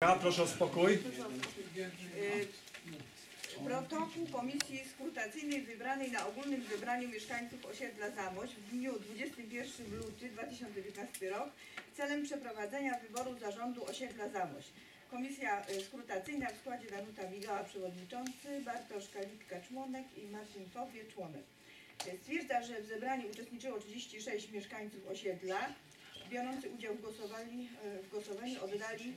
Ja proszę o spokój. Y, Protokół Komisji Skrutacyjnej wybranej na ogólnym zebraniu mieszkańców osiedla Zamość w dniu 21 luty 2019 rok celem przeprowadzenia wyboru zarządu osiedla Zamość. Komisja y, skrutacyjna w składzie Danuta Migała przewodniczący, Bartosz Kalitka członek i Marcin Fowie członek. Y, Stwierdza, że w zebraniu uczestniczyło 36 mieszkańców osiedla. Biorący udział w, głosowali, y, w głosowaniu oddali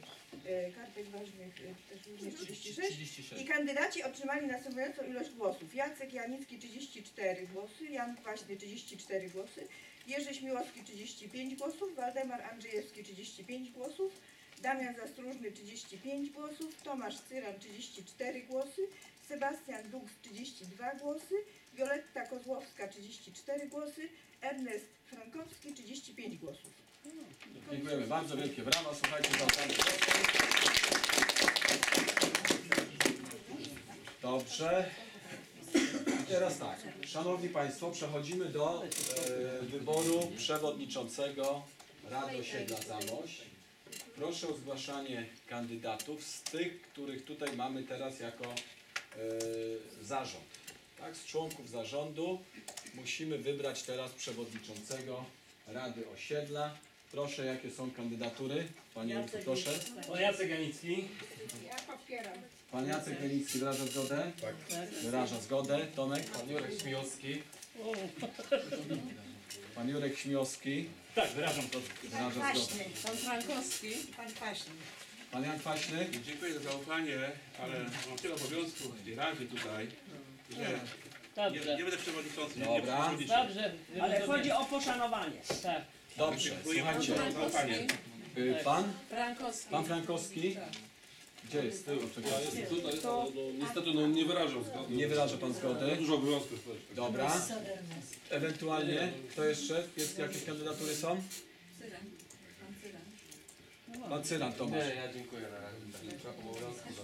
y, kartek ważnych y, też również 36. I kandydaci otrzymali następującą ilość głosów. Jacek Janicki 34 głosy, Jan Kwaśny 34 głosy, Jerzy Śmiłowski 35 głosów, Waldemar Andrzejewski 35 głosów, Damian Zastróżny 35 głosów, Tomasz Cyran 34 głosy, Sebastian Dux 32 głosy, Wioletta Kozłowska 34 głosy, Ernest Frankowski 35 głosów. Dziękujemy bardzo, wielkie brawa. Słuchajcie, Dobrze. Teraz tak, Szanowni Państwo, przechodzimy do e, wyboru przewodniczącego Rady Osiedla Zamość. Proszę o zgłaszanie kandydatów z tych, których tutaj mamy teraz jako e, zarząd. Tak, z członków zarządu musimy wybrać teraz przewodniczącego Rady Osiedla. Proszę, jakie są kandydatury? Panie Jurku, proszę. O Jacek Janicki. Pan Jacek Jelicki wyraża zgodę? Tak. Wyraża zgodę. Tomek? Pan Jurek Śmiłowski. Pan Jurek Śmiłowski Tak, wyrażam to. wyraża zgodę. Pan Frankowski. Pan Kwaśny. Pan Jan Kwaśny? Dziękuję za zaufanie, ale mam tyle obowiązków w tej radzie tutaj, że nie, Dobrze. nie będę przewodniczącym. Nie, Dobra. Nie przewodniczącym. Dobrze. Ale chodzi o poszanowanie. Tak. Dobrze, słuchajcie. y, Pan? Frankowski. Pan Frankowski? Gdzie jest? Ty, czekaj. Tutaj, no, no, niestety no, nie wyrażam zgody. Nie wyraża Pan zgody. Dużo obowiązków społecznych. Dobra. Ewentualnie, kto jeszcze? Jest, jakieś kandydatury są? Pan Cyran Tomasz. Nie, ja dziękuję na razie. Tak, obowiązku za.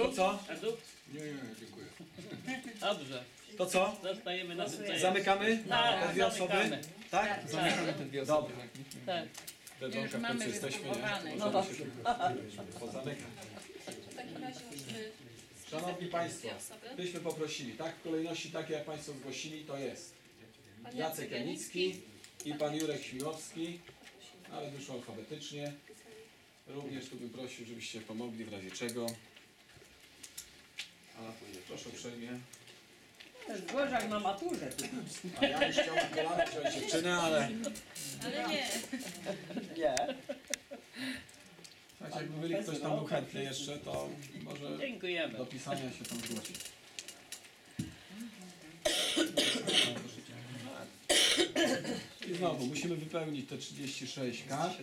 Nie co? A tu? Nie, nie, dziękuję. Dobrze. To co? Zostajemy na tym, co jest. Zamykamy? Tak, Te dwie osoby? zamykamy. Tak? Zamykamy te dwie Dobra. Tak. Końcu jesteśmy, nie? No Możemy się pozamykać. W takim razie musimy Szanowni Państwo, osoby. byśmy poprosili, tak w kolejności takie jak Państwo zgłosili, to jest Pan Jacek Janicki i Pan Jurek Śmiłowski, ale wyszło alfabetycznie. Również tu bym prosił, żebyście pomogli w razie czego. A, proszę uprzejmie. Zbożak na maturze. A ja już chciał na kolana wziąć dziewczynę, ale Ale nie, Nie. tak jakby byli ktoś tam był chętny jeszcze, to może Dziękujemy. do pisania się tam zgłosić. I znowu musimy wypełnić te 36 kart.